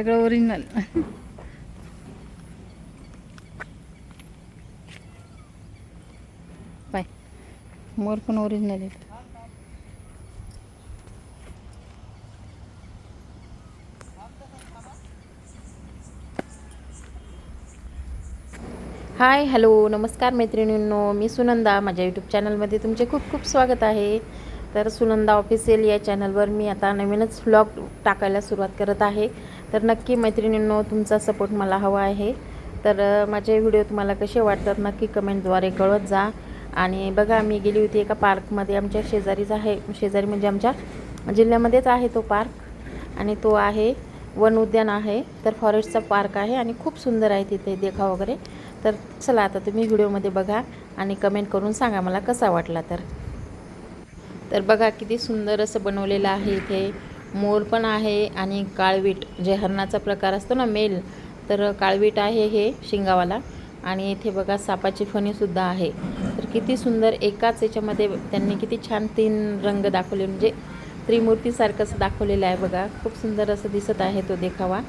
सगळं ओरिजिनल पाय मोर पण ओरिजिनल आहे हाय हॅलो नमस्कार मैत्रिणींनो. मी सुनंदा माझ्या यूट्यूब चॅनलमध्ये तुमचे खूप खूप स्वागत आहे. तर सुनंदा ऑफिशियल या चॅनलवर मी आता नवीनच व्लॉग टाकायला सुरुवात करत आहे. तर नक्की मैत्रिणींनो तुमचा सपोर्ट मला हवा आहे. तर माझे व्हिडिओ तुम्हाला कसे वाटतात नक्की कमेंटद्वारे कळत जा. आणि बघा मी गेली होती एका पार्कमध्ये आमच्या शेजारीच आहे शेजारी म्हणजे आमच्या जिल्ह्यामध्येच आहे तो पार्क आणि तो आहे वन उद्यान आहे. तर फॉरेस्टचा पार्क आहे आणि खूप सुंदर आहे तिथे देखाव वगैरे. तर चला आता तुम्ही व्हिडिओमध्ये बघा आणि कमेंट करून सांगा मला कसा वाटला तर. तर बघा किती सुंदर असं बनवलेलं आहे इथे. मोर पण आहे आणि काळवीट जे हरणाचा प्रकार असतो ना मेल तर काळवीट आहे हे शिंगावाला. आणि इथे बघा सापाची फणीसुद्धा आहे. तर किती सुंदर एकाच याच्यामध्ये त्यांनी किती छान तीन रंग दाखवले. म्हणजे त्रिमूर्तीसारखं असं दाखवलेलं आहे बघा. खूप सुंदर असं दिसत आहे तो देखावा.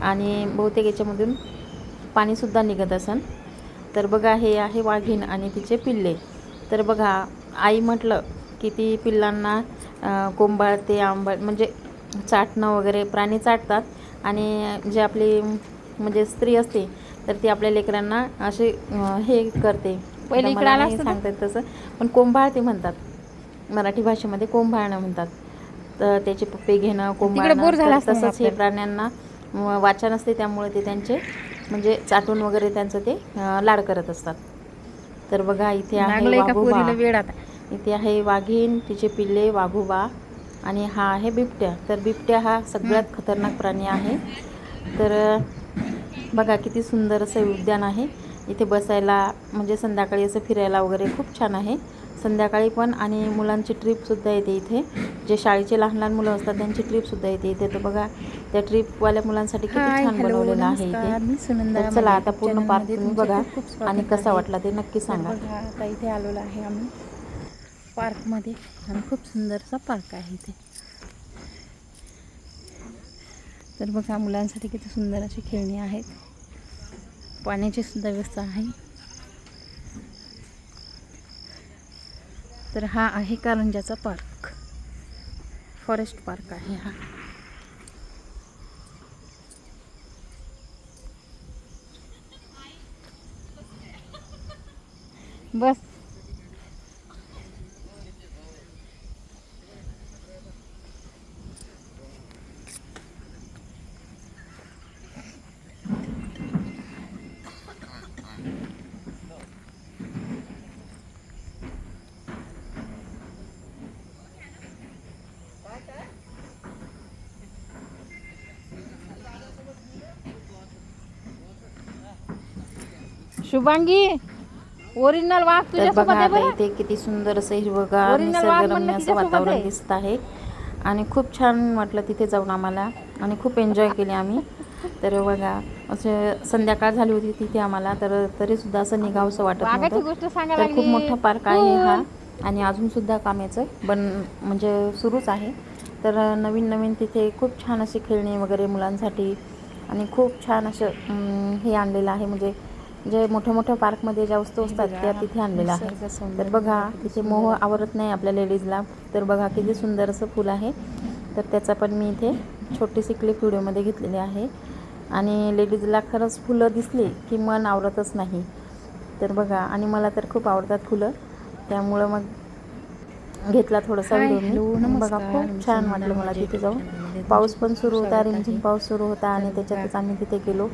आणि बहुतेक याच्यामधून पाणीसुद्धा निघत असन. तर बघा हे आहे वाघीण आणि तिचे पिल्ले. तर बघा आई म्हटलं की ती पिल्लांना कोंबाळते आंबळ म्हणजे चाटणं वगैरे प्राणी चाटतात. आणि जे आपली म्हणजे स्त्री असते तर ती आपल्या लेकरांना असे हे करते. पहिले आता इकडे मला आला नाही असता तर? सांगता येत तसं. पण कोंभाळते म्हणतात. मराठी भाषेमध्ये कोंभाळणं म्हणतात. तर त्याचे पप्पे घेणं कोंभाळणं तसंच हे. प्राण्यांना वाचन असते. त्यामुळे ते त्यांचे म्हणजे चाटून वगैरे त्यांचं ते लाड करत असतात. तर बघा इथे आहे वेळ आता? इथे आहे वाघीण तिचे पिल्ले वाघोबा आणि हा आहे बिबट्या. तर बिबट्या हा सगळ्यात खतरनाक प्राणी आहे. तर बघा किती सुंदर असं उद्यान आहे. इथे बसायला म्हणजे संध्याकाळी असं फिरायला वगैरे खूप छान आहे. संध्याकाळी पण आणि मुलांची ट्रीपसुद्धा येते इथे. जे शाळेचे लहान लहान मुलं असतात त्यांची ट्रीपसुद्धा येते इथे. तर बघा त्या ट्रीपवाल्या मुलांसाठी किती छान बनवलेलं आहे इथे. चला आता पूर्ण पार्क तुम्ही बघा आणि कसा. वाटला ते नक्की सांगा. आता इथे आलेलो आहे आम्ही. पार्कमध्ये. आणि खूप सुंदरसा पार्क आहे इथे. तर बघा मुलांसाठी किती सुंदर अशी खेळणी आहेत. पाण्याची सुद्धा व्यवस्था आहे. तर हा आहे कारंजाचा पार्क. फॉरेस्ट पार्क आहे हा. बस. शुभांगी ओरिजिनल वाघ तर बघा आता? इथे किती सुंदर असं हिरवगार निसर्गरम्य असं वातावरण. दिसत आहे. आणि खूप छान वाटलं तिथे जाऊन आम्हाला. आणि खूप एन्जॉय केले आम्ही. तर बघा असे संध्याकाळ झाली होती तिथे आम्हाला तर तरीसुद्धा असं निघावंसं वाटत नव्हतं. तर खूप. मोठा पार्क आहे हा. आणि अजूनसुद्धा काम याचं बन म्हणजे सुरूच आहे. तर नवीन नवीन तिथे खूप छान अशी खेळणी वगैरे मुलांसाठी आणि खूप छान असं हे आणलेलं आहे. म्हणजे जे मोठ्या मोठ्या पार्कमध्ये ज्या वस्तू असतात त्या तिथे आणलेल्या आहेत. तर बघा तिथे मोह. आवरत नाही आपल्या लेडीजला. तर बघा किती सुंदर असं फूल आहे. तर त्याचा पण मी इथे छोटीशी क्लिप व्हिडिओमध्ये घेतलेली आहे. आणि लेडीजला खरंच फुलं दिसली की मन आवरतच नाही. तर बघा आणि मला तर खूप आवडतात फुलं. त्यामुळं मग घेतला थोडासा व्हिडिओ मी. बघा. खूप छान वाटलं मला माझ्या तिथे जाऊन. पाऊस पण सुरू होता रिमझिम. पाऊस सुरू होता आणि त्याच्यातच आम्ही तिथे गेलो.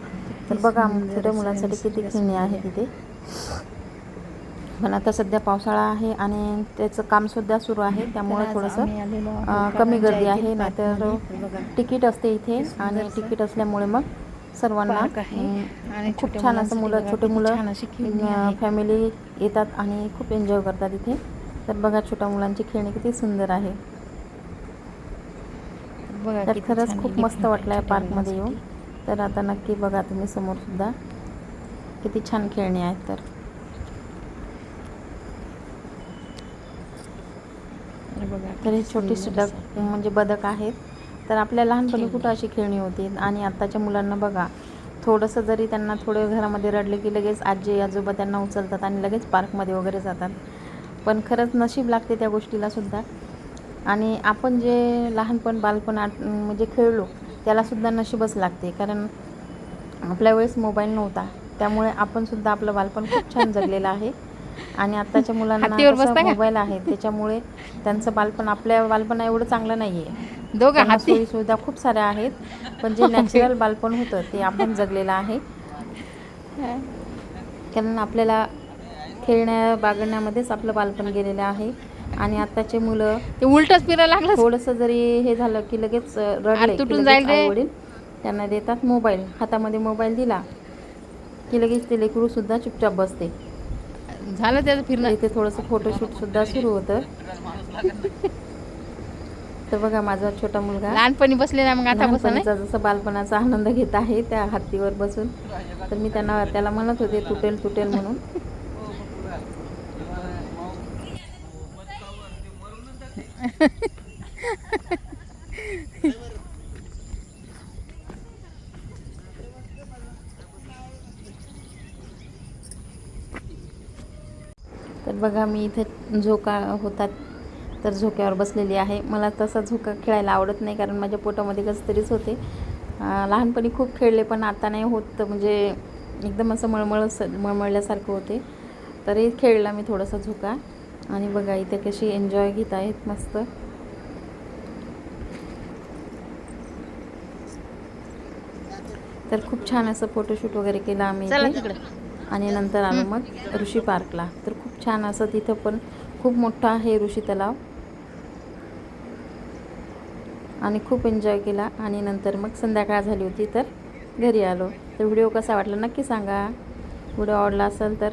तर बघा छोट्या मुलांसाठी किती खेळणी आहे. तिथे पण आता सध्या पावसाळा आहे आणि त्याचं कामसुद्धा सुरू आहे त्यामुळे थोडंसं कमी गर्दी आहे नाहीतर तिकीट असते इथे आणि तिकीट असल्यामुळे मग सर्वांना खूप छान असं मुलं छोटे मुलं. फॅमिली येतात आणि खूप एन्जॉय करतात इथे तर बघा छोट्या मुलांची खेळणी किती सुंदर आहे तर खरंच खूप मस्त वाटलं आहे छोट्या पार्कमध्ये येऊन. तर आता नक्की बघा तुम्ही समोरसुद्धा किती छान खेळणी आहेत तर. तर बघा तर ही छोटीशी डक म्हणजे बदक आहेत. तर आपल्या लहानपणी कुठं अशी खेळणी होती? आणि आत्ताच्या मुलांना बघा थोडंसं जरी त्यांना थोडं घरामध्ये रडले की लगेच आजी आजोबा त्यांना उचलतात आणि लगेच पार्कमध्ये वगैरे जातात. पण खरंच नशीब लागते त्या गोष्टीला सुद्धा. आणि आपण जे लहानपण बालपण आठ म्हणजे खेळलो त्यालासुद्धा नशीबच लागते कारण आपल्या वेळेस मोबाईल नव्हता. त्यामुळे आपण सुद्धा आपलं बालपण खूप छान जगलेलं आहे. आणि आत्ताच्या मुलांना? मोबाईल आहे. त्याच्यामुळे त्यांचं बालपण आपल्या बालपणा एवढं चांगलं नाही आहे दोघं सोयी सुविधा खूप साऱ्या आहेत. पण जे नॅचरल बालपण होतं ते आपण जगलेलं आहे. कारण आपल्याला खेळण्या बागडण्यामध्येच आपलं बालपण गेलेलं आहे. आणि आत्ताचे मुलं ते उलटच फिरायला लागलं. थोडंसं जरी हे झालं की लगेच रडले तुटून जाईल त्यांना देतात मोबाईल. हातामध्ये मोबाईल दिला की लगेच ते लेकरू सुद्धा चुपचाप बसते. झालं त्याचं फिरणं. इथे थोडंसं फोटोशूट सुद्धा सुरू होतं. तर बघा माझा छोटा मुलगा लहानपणी बसले ना मग आता जसं बालपणाचा आनंद घेत आहे त्या हत्तीवर बसून. तर मी त्यांना त्याला म्हणत होते तुटेल तुटेल म्हणून. तर बघा मी इथे झोका होतात तर झोक्यावर बसलेली आहे. मला तसा झोका खेळायला आवडत नाही कारण माझ्या पोटामध्ये कसं तरीच होते लहानपणी खूप खेळले पण आता नाही होत म्हणजे एकदम असं मळमळ मळमळल्यासारखं होते. तरी खेळला मी थोडासा झोका. आणि बघा इथे कशी एन्जॉय घेत आहेत मस्त. तर खूप छान असं फोटोशूट वगैरे केलं आम्ही आणि नंतर आलो मग ऋषी पार्कला तर खूप छान असं तिथं पण खूप मोठं आहे ऋषी तलाव. आणि खूप एन्जॉय केला. आणि नंतर मग संध्याकाळ झाली होती तर घरी आलो. तर व्हिडिओ कसा वाटला नक्की सांगा. व्हिडिओ आवडला असेल तर